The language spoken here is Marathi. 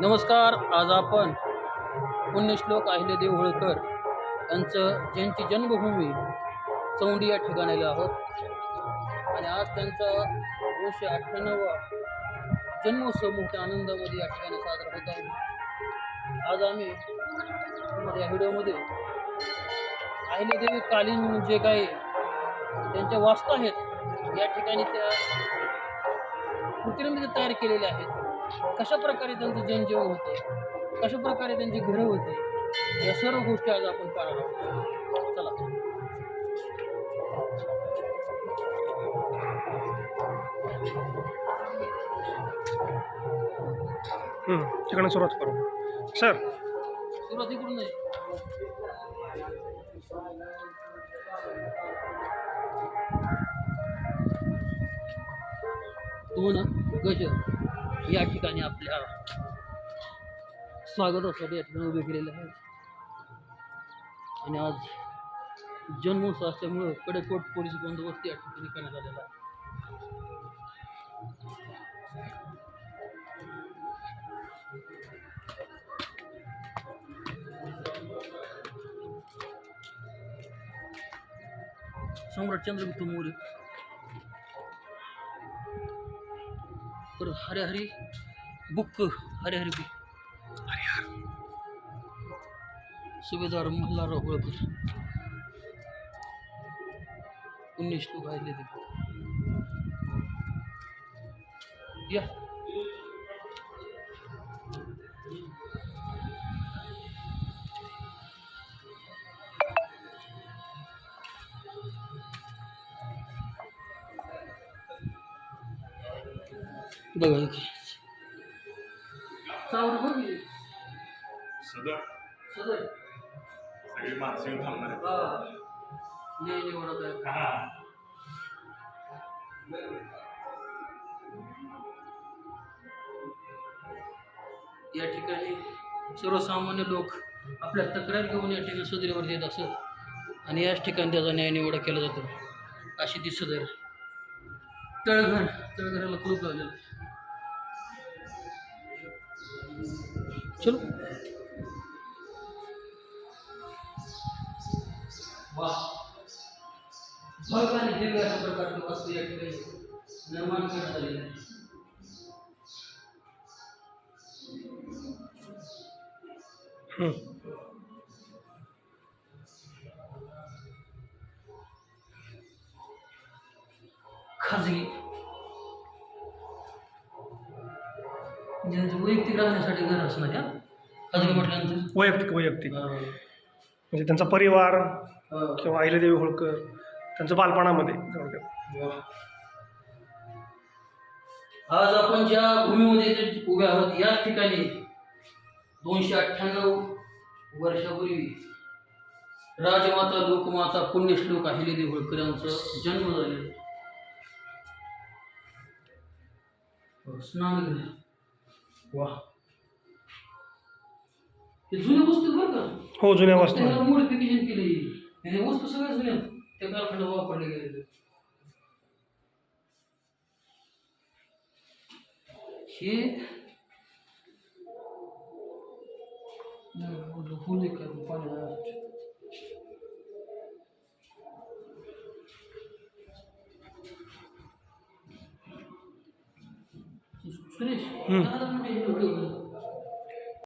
नमस्कार आज आपण पुण्यश्लोक अहिल्यादेव होळकर यांचं ज्यांची जन्मभूमी चौंडी या ठिकाणी आहोत. आणि आज त्यांचा दोनशे अठ्ठ्याण्णवा जन्मोत्सव मोठ्या आनंदामध्ये या ठिकाणी साजरा होत आहे. आज आम्ही या व्हिडिओमध्ये अहिल्यादेवी कालीन जे काही त्यांच्या वास्तू आहेत या ठिकाणी त्या कृत्रिम तयार केलेल्या आहेत. कशा प्रकारे त्यांचं जनजीवन होतं? कशा प्रकारे त्यांची घरं होती? या सर्व गोष्टी आज आपण पाहणार आहोत. चला. तिकडनं सुरुवात करू. सर. सुरुवात इकडून नाही तो ना गज या ठिकाणी आपल्या स्वागतासाठी या ठिकाणी उभे केलेले आहे आणि आज जन्मोत्सव असल्यामुळं कडेकोट पोलीस बंदोबस्त या ठिकाणी करण्यात आलेला आहे. सम्राट चंद्रगुप्त मौर्य. परत हरिहरी बुक्क हरिहरी बुक। सुभेदार मल्हारराव होळकर पुण्यश्लोक आहेत ते. या. बघा इथे. सावरं बघ. सदर सदर सगळी माणसं येऊन थांबणार आहेत. हा न्याय निवडत आहे. या ठिकाणी सर्वसामान्य लोक आपल्या तक्रार घेऊन या ठिकाणी सदरीवर येत असत आणि याच ठिकाणी त्याचा न्याय निवडा केला जातो अशी ती सदर तळघर तळघराला कुलूप लावलेलं आहे. चलो। अशा प्रकारची वस्तू या ठिकाणी निर्माण करण्यात हं. खाजगी ज्यांचं वैयक्तिक राहण्यासाठी घर असणार या खाजगी म्हटल्यानंतर? वैयक्तिक वैयक्तिक. म्हणजे त्यांचा परिवार अं, किंवा अहिल्यादेवी होळकर त्यांचं बालपणामध्ये. थोडक्यात. आज आपण ज्या भूमीमध्ये इथे उभे आहोत याच ठिकाणी दोनशे अठ्ठ्याण्णव वर्षापूर्वी राजमाता लोकमाता पुण्यश्लोक अहिल्यादेवी होळकर यांचा जन्म झालेला. हो, स्नानगृह वा. हे जुन्या वस्तू बरं का? हो जुन्या वस्तू त्याला. मॉडिफिकेशन केली आणि हे वस्तू सगळ्या जुन्या त्या कालखंडात वापरले गेलेले हे नाही, फुल आहे का पाणी Finish. Hmm.